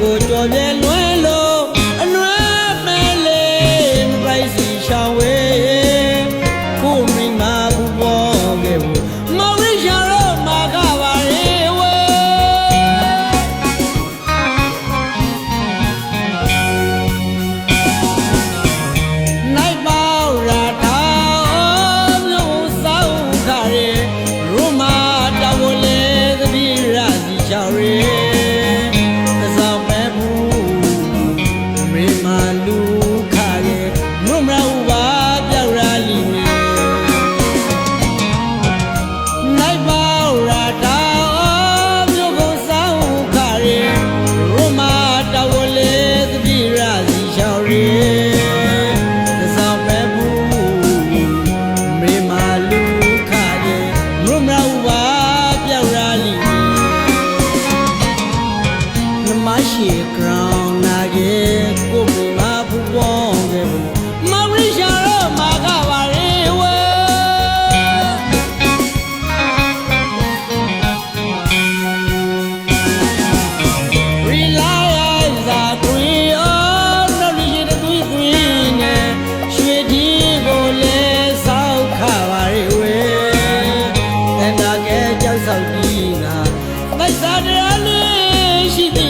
ကိုကြော်ပြဲလွဲလို့အလွဲမဲ့လေးမပိုက်စီရှောင်းဝ să ne de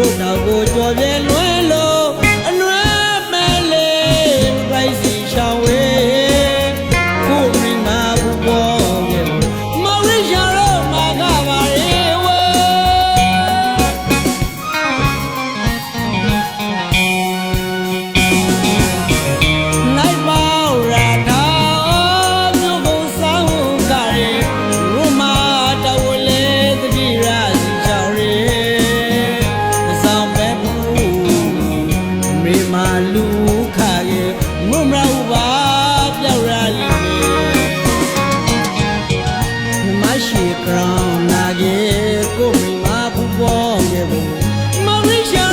တို့နောက်ကိုကြော်ပြဲလ ပေါ်ခဲ့ဖို့မောင်လေးရှာ